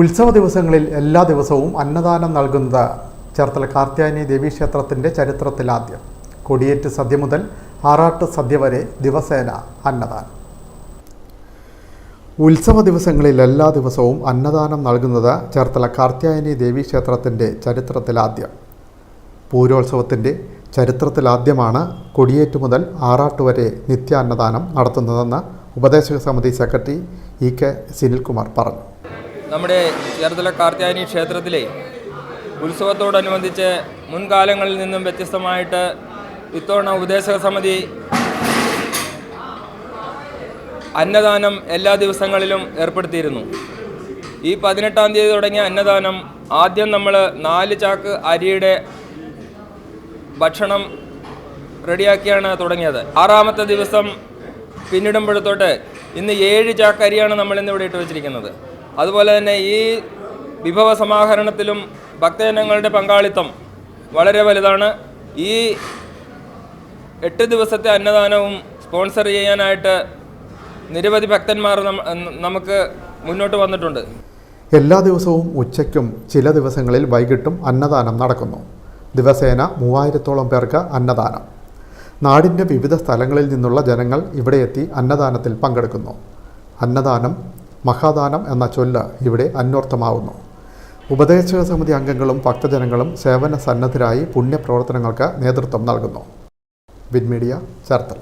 ഉത്സവ ദിവസങ്ങളിൽ എല്ലാ ദിവസവും അന്നദാനം നൽകുന്നത് ചേർത്തല കാർത്യായനി ദേവീക്ഷേത്രത്തിന്റെ ചരിത്രത്തിലാദ്യം. കൊടിയേറ്റ് സദ്യ മുതൽ ആറാട്ട് സദ്യ വരെ ദിവസേന അന്നദാനം. ഉത്സവ ദിവസങ്ങളിൽ എല്ലാ ദിവസവും അന്നദാനം നൽകുന്നത് ചേർത്തല കാർത്യായനി ദേവീക്ഷേത്രത്തിന്റെ ചരിത്രത്തിലാദ്യം. പൂരോത്സവത്തിന്റെ ചരിത്രത്തിലാദ്യമാണ് കൊടിയേറ്റ് മുതൽ ആറാട്ട് വരെ നിത്യാന്നദാനം നടത്തുന്നതെന്ന് ഉപദേശക സമിതി സെക്രട്ടറി ഇ കെ സിനിൽകുമാർ പറഞ്ഞു. നമ്മുടെ ചേർത്തല കാർത്യായനി ക്ഷേത്രത്തിലെ ഉത്സവത്തോടനുബന്ധിച്ച് മുൻകാലങ്ങളിൽ നിന്നും വ്യത്യസ്തമായിട്ട് ഇത്തവണ ഉപദേശക സമിതി അന്നദാനം എല്ലാ ദിവസങ്ങളിലും ഏർപ്പെടുത്തിയിരുന്നു. ഈ പതിനെട്ടാം തീയതി തുടങ്ങിയ അന്നദാനം ആദ്യം നമ്മൾ നാല് ചാക്ക് അരിയുടെ ഭക്ഷണം റെഡിയാക്കിയാണ് തുടങ്ങിയത്. ആറാമത്തെ ദിവസം പിന്നിടുമ്പോഴത്തോട്ട് ഇന്ന് ഏഴ് ചാക്ക് അരിയാണ് നമ്മൾ ഇന്ന് ഇവിടെ ഇട്ട് വെച്ചിരിക്കുന്നത്. അതുപോലെ തന്നെ ഈ വിഭവ സമാഹരണത്തിലും ഭക്തജനങ്ങളുടെ പങ്കാളിത്തം വളരെ വലുതാണ്. ഈ എട്ട് ദിവസത്തെ അന്നദാനവും സ്പോൺസർ ചെയ്യാനായിട്ട് നിരവധി ഭക്തന്മാർ നമുക്ക് മുന്നോട്ട് വന്നിട്ടുണ്ട്. എല്ലാ ദിവസവും ഉച്ചയ്ക്കും ചില ദിവസങ്ങളിൽ വൈകിട്ടും അന്നദാനം നടക്കുന്നു. ദിവസേന മൂവായിരത്തോളം പേർക്ക് അന്നദാനം. നാടിന്റെ വിവിധ സ്ഥലങ്ങളിൽ നിന്നുള്ള ജനങ്ങൾ ഇവിടെ എത്തി അന്നദാനത്തിൽ പങ്കെടുക്കുന്നു. അന്നദാനം മഹാദാനം എന്ന ചൊല്ല് ഇവിടെ അന്വർത്ഥമാവുന്നു. ഉപദേശക സമിതി അംഗങ്ങളും ഭക്തജനങ്ങളും സേവന സന്നദ്ധരായി പുണ്യപ്രവർത്തനങ്ങൾക്ക് നേതൃത്വം നൽകുന്നു. വിൻമീഡിയ ചേർത്തല.